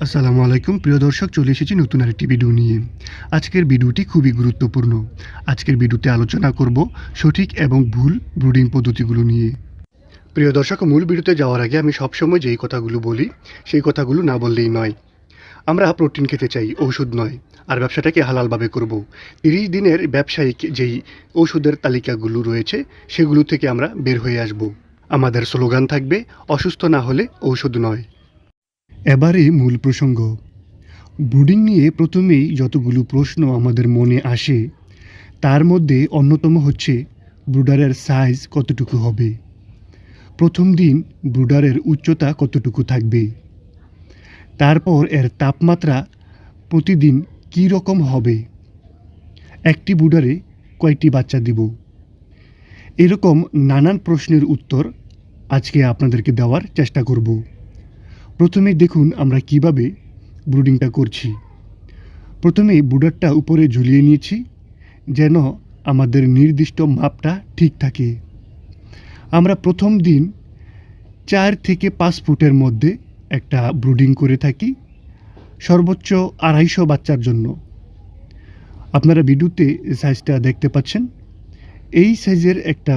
আসসালামু আলাইকুম, প্রিয় দর্শক, চলে এসেছি নতুন আরেকটি ভিডিও নিয়ে। আজকের ভিডিওটি খুবই গুরুত্বপূর্ণ। আজকের ভিডিওতে আলোচনা করব সঠিক এবং ভুল ব্রুডিং পদ্ধতিগুলো নিয়ে। প্রিয় দর্শক, মূল ভিডিওতে যাওয়ার আগে আমি সবসময় যেই কথাগুলো বলি, সেই কথাগুলো না বললেই নয়। আমরা প্রোটিন খেতে চাই ওষুধ নয়, আর ব্যবসাটাকে হালালভাবে করব। তিরিশ দিনের ব্যবসায়িক যেই ওষুধের তালিকাগুলো রয়েছে, সেগুলো থেকে আমরা বের হয়ে আসব। আমাদের স্লোগান থাকবে, অসুস্থ না হলে ঔষধ নয়। এবারে মূল প্রসঙ্গ। ব্রুডিং নিয়ে প্রথমেই যতগুলো প্রশ্ন আমাদের মনে আসে, তার মধ্যে অন্যতম হচ্ছে ব্রুডারের সাইজ কতটুকু হবে। প্রথম দিন ব্রুডারের উচ্চতা কতটুকু থাকবে। তারপর এর তাপমাত্রা প্রতিদিন কী রকম হবে? একটি ব্রুডারে কয়টি বাচ্চা দিব? এরকম নানান প্রশ্নের উত্তর আজকে আপনাদেরকে দেওয়ার চেষ্টা করব। প্রথমে দেখুন আমরা কীভাবে ব্রুডিংটা করছি। প্রথমে বুডারটা উপরে ঝুলিয়ে নিয়েছি, যেন আমাদের নির্দিষ্ট মাপটা ঠিক থাকে। আমরা প্রথম দিন চার থেকে পাঁচ ফুটের মধ্যে একটা ব্রুডিং করে থাকি, সর্বোচ্চ আড়াইশো বাচ্চার জন্য। আপনারা ভিডিওতে সাইজটা দেখতে পাচ্ছেন। এই সাইজের একটা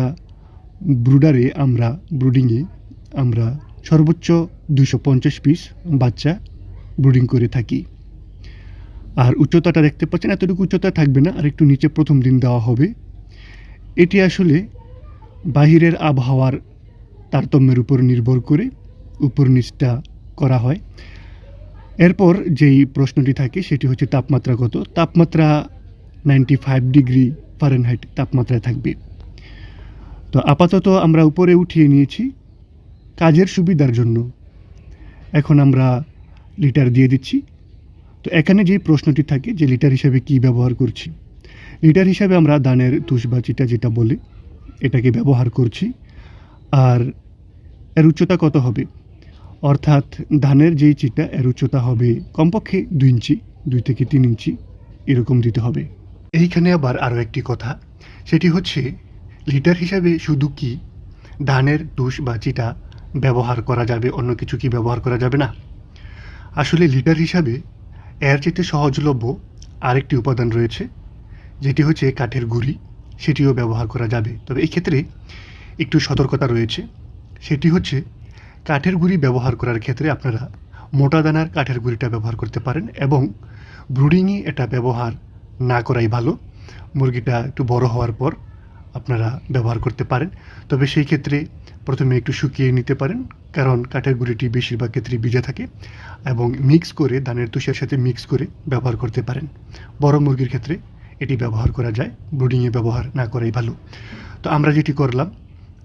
ব্রুডারে আমরা ব্রুডিংয়ে আমরা সর্বোচ্চ দুশো পঞ্চাশ পিস বাচ্চা ব্রুডিং করে থাকি। আর উচ্চতাটা দেখতে পাচ্ছেন, এতটুকু উচ্চতা থাকবে না, আর একটু নিচে প্রথম দিন দেওয়া হবে। এটি আসলে বাহিরের আবহাওয়ার তারতম্যের উপর নির্ভর করে, উপর নিচটা করা হয়। এরপর যেই প্রশ্নটি থাকে, সেটি হচ্ছে তাপমাত্রা কত? তাপমাত্রা নাইনটি ফাইভ ডিগ্রি ফারেনহাইট তাপমাত্রায় থাকবে। তো আপাতত আমরা উপরে উঠিয়ে নিয়েছি কাজের সুবিধার জন্য। এখন আমরা লিটার দিয়ে দিচ্ছি। তো এখানে যে প্রশ্নটি থাকে যে লিটার হিসাবে কি ব্যবহার করছি লিটার হিসাবে আমরা ধানের তুষ বা চিটা যেটা বলি, এটাকে ব্যবহার করছি। আর এর উচ্চতা কত হবে? অর্থাৎ ধানের যেই চিটা, এর উচ্চতা হবে কমপক্ষে দুই ইঞ্চি, দুই থেকে তিন ইঞ্চি, এরকম দিতে হবে। এইখানে আবার আরও একটি কথা, সেটি হচ্ছে লিটার হিসাবে শুধু কি, ধানের তুষ বা চিটা ব্যবহার করা যাবে, অন্য কিছু কি ব্যবহার করা যাবে না? আসলে লিটার হিসাবে এর চেয়ে সহজলভ্য আরেকটি উপাদান রয়েছে, যেটি হচ্ছে কাঠের গুঁড়ি সেটিও ব্যবহার করা যাবে। তবে এই ক্ষেত্রে একটু সতর্কতা রয়েছে। সেটি হচ্ছে কাঠের গুঁড়ি ব্যবহার করার ক্ষেত্রে আপনারা মোটা দানার কাঠের গুঁড়িটা ব্যবহার করতে পারেন এবং ব্রুডিংয়ে এটা ব্যবহার না করাই ভালো। মুরগিটা একটু বড় হওয়ার পর আপনারা ব্যবহার করতে পারেন। তবে সেই ক্ষেত্রে প্রথমে একটু শুকিয়ে নিতে পারেন, কারণ কাঠের গুঁড়িটি বেশিরভাগ ক্ষেত্রেই ভিজে থাকে এবং মিক্স করে, ধানের তুষের সাথে মিক্স করে ব্যবহার করতে পারেন। বড় মুরগির ক্ষেত্রে এটি ব্যবহার করা যায় ব্রুডিংয়ে ব্যবহার না করাই ভালো। তো আমরা যেটি করলাম,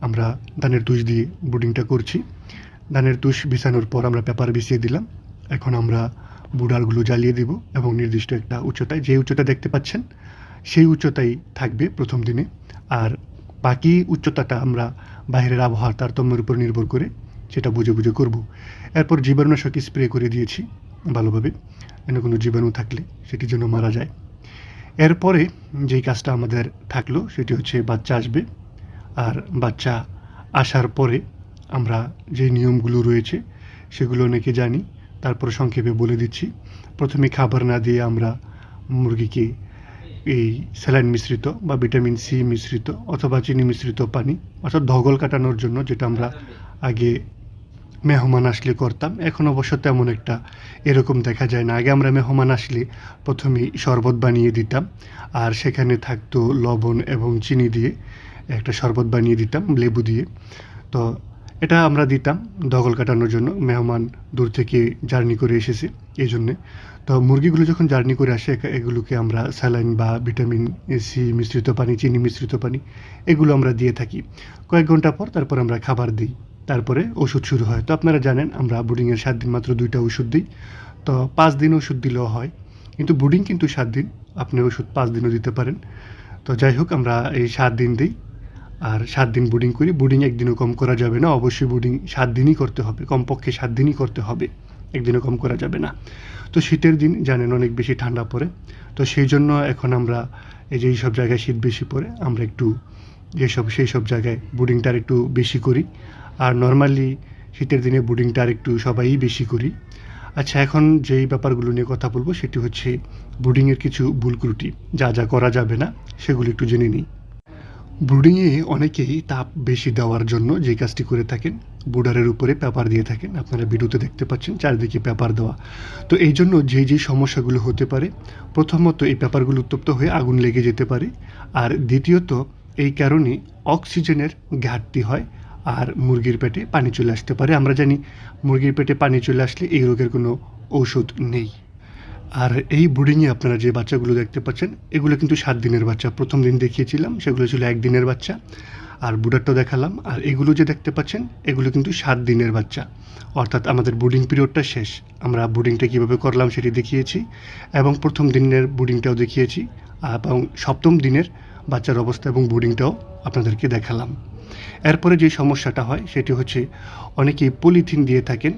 আমরা ধানের তুষ দিয়ে ব্রুডিংটা করছি। ধানের তুষ বিছানোর পর আমরা পেপার বিছিয়ে দিলাম। এখন আমরা বুড়ালগুলো জ্বালিয়ে দিব এবং নির্দিষ্ট একটা উচ্চতায়, যে উচ্চতা দেখতে পাচ্ছেন, সেই উচ্চতাই থাকবে প্রথম দিনে। আর বাকি উচ্চতাটা আমরা বাইরের আবহাওয়ার তারতম্যের উপর নির্ভর করে সেটা বুঝে বুঝে করব। এরপর জীবাণুনাশক স্প্রে করে দিয়েছি ভালোভাবে, যেন কোনো জীবাণু থাকলে সেটি যেন মারা যায়। এরপরে যেই কাজটা আমাদের থাকল সেটি হচ্ছে বাচ্চা আসবে। আর বাচ্চা আসার পরে আমরা যে নিয়মগুলো রয়েছে সেগুলো অনেকে জানি, তারপর সংক্ষেপে বলে দিচ্ছি। প্রথমে খাবার না দিয়ে আমরা মুরগিকে এই স্যালাইন মিশ্রিত বা ভিটামিন সি মিশ্রিত অথবা চিনি মিশ্রিত পানি, অর্থাৎ ধগল কাটানোর জন্য যেটা আমরা আগে মেহমান আসলে করতাম, এখন অবশ্য তেমন একটা এরকম দেখা যায় না। আগে আমরা মেহমান আসলে প্রথমেই শরবত বানিয়ে দিতাম আর সেখানে থাকতো লবণ এবং চিনি দিয়ে একটা শরবত বানিয়ে দিতাম, লেবু দিয়ে। তো এটা আমরা দিতাম দখল কাটানোর জন্য, মেহমান দূর থেকে জার্নি করে এসেছে এই জন্যে তো মুরগিগুলো যখন জার্নি করে আসে এগুলোকে আমরা স্যালাইন বা ভিটামিন সি মিশ্রিত পানি, চিনি মিশ্রিত পানি, এগুলো আমরা দিয়ে থাকি। কয়েক ঘণ্টা পর তারপর আমরা খাবার দিই, তারপরে ওষুধ শুরু হয়। তো আপনারা জানেন, আমরা ব্রুডিংয়ের সাত দিন মাত্র দুইটা ওষুধ দিই। তো পাঁচ দিন ওষুধ দিলেও হয়, কিন্তু ব্রুডিং কিন্তু সাত দিন, আপনি ওষুধ পাঁচ দিনও দিতে পারেন। তো যাই হোক, আমরা এই সাত দিন দিই। আর সাত দিন বোর্ডিং করি বোর্ডিং একদিনও কম করা যাবে না, অবশ্যই বোর্ডিং সাত দিনই করতে হবে, কমপক্ষে সাত দিনই করতে হবে, একদিনও কম করা যাবে না। তো শীতের দিন, জানেন অনেক বেশি ঠান্ডা পড়ে, তো সেই জন্য এখন আমরা এই যে এইসব জায়গায় শীত বেশি পড়ে, আমরা একটু যেসব সেই সব জায়গায় বোর্ডিংটা আর একটু বেশি করি। আর নর্মালি শীতের দিনে বোর্ডিংটা আর একটু সবাই বেশি করি। আচ্ছা এখন যেই ব্যাপারগুলো নিয়ে কথা বলব, সেটি হচ্ছে ব্রুডিংয়ের কিছু ভুল ত্রুটি, যা যা করা যাবে না, সেগুলো একটু জেনে নিই। ব্রুডিংয়ে অনেকেই তাপ বেশি দেওয়ার জন্য যে কাজটি করে থাকেন বুডারের উপরে পেপার দিয়ে থাকেন। আপনারা ভিডিওতে দেখতে পাচ্ছেন চারিদিকে পেপার দেওয়া। তো এই জন্য যে যে সমস্যাগুলো হতে পারে, প্রথমত এই পেপারগুলো উত্তপ্ত হয়ে আগুন লেগে যেতে পারে। আর দ্বিতীয়ত, এই কারণে অক্সিজেনের ঘাটতি হয় আর মুরগির পেটে পানি চলে আসতে পারে। আমরা জানি, মুরগির পেটে পানি চলে আসলে এই রোগের কোনো ঔষধ নেই। আর এই ব্রুডিংয়ে আপনারা যে বাচ্চাগুলো দেখতে পাচ্ছেন, এগুলো কিন্তু সাত দিনের বাচ্চা। প্রথম দিন দেখিয়েছিলাম, সেগুলো ছিল এক দিনের বাচ্চা। আর বুডারটাও দেখালাম, আর এগুলো যে দেখতে পাচ্ছেন, এগুলো কিন্তু সাত দিনের বাচ্চা। অর্থাৎ আমাদের ব্রুডিং পিরিয়ডটা শেষ। আমরা ব্রুডিংটা কীভাবে করলাম সেটি দেখিয়েছি এবং প্রথম দিনের ব্রুডিংটাও দেখিয়েছি, এবং সপ্তম দিনের বাচ্চার অবস্থা এবং ব্রুডিংটাও আপনাদেরকে দেখালাম। এরপরে যে সমস্যাটা হয়, সেটি হচ্ছে অনেকেই পলিথিন দিয়ে থাকেন।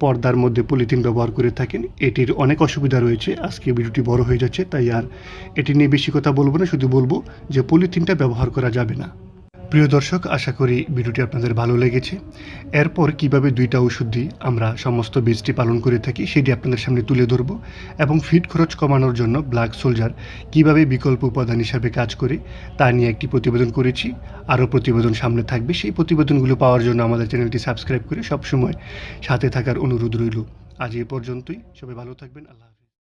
পর্দার মধ্যে পলিথিন ব্যবহার করে থাকেন। এটির অনেক অসুবিধা রয়েছে। আজকে ভিডিওটি বড় হয়ে যাচ্ছে, তাই আর এটি নিয়ে বেশি কথা বলব না। শুধু বলব যে পলিথিনটা ব্যবহার করা যাবে না। প্রিয় দর্শক, আশা করি ভিডিওটি আপনাদের ভালো লেগেছে। এরপর কীভাবে দুইটা ওষুধ দিয়ে আমরা সমস্ত বীজটি পালন করে থাকি সেটি আপনাদের সামনে তুলে ধরবো এবং ফিড খরচ কমানোর জন্য ব্ল্যাক সোলজার কীভাবে বিকল্প উপাদান হিসাবে কাজ করে তা নিয়ে একটি প্রতিবেদন করেছি। আরও প্রতিবেদন সামনে থাকবে। সেই প্রতিবেদনগুলো পাওয়ার জন্য আমাদের চ্যানেলটি সাবস্ক্রাইব করে সবসময় সাথে থাকার অনুরোধ রইল। আজ এ পর্যন্তই। সবাই ভালো থাকবেন। আল্লাহ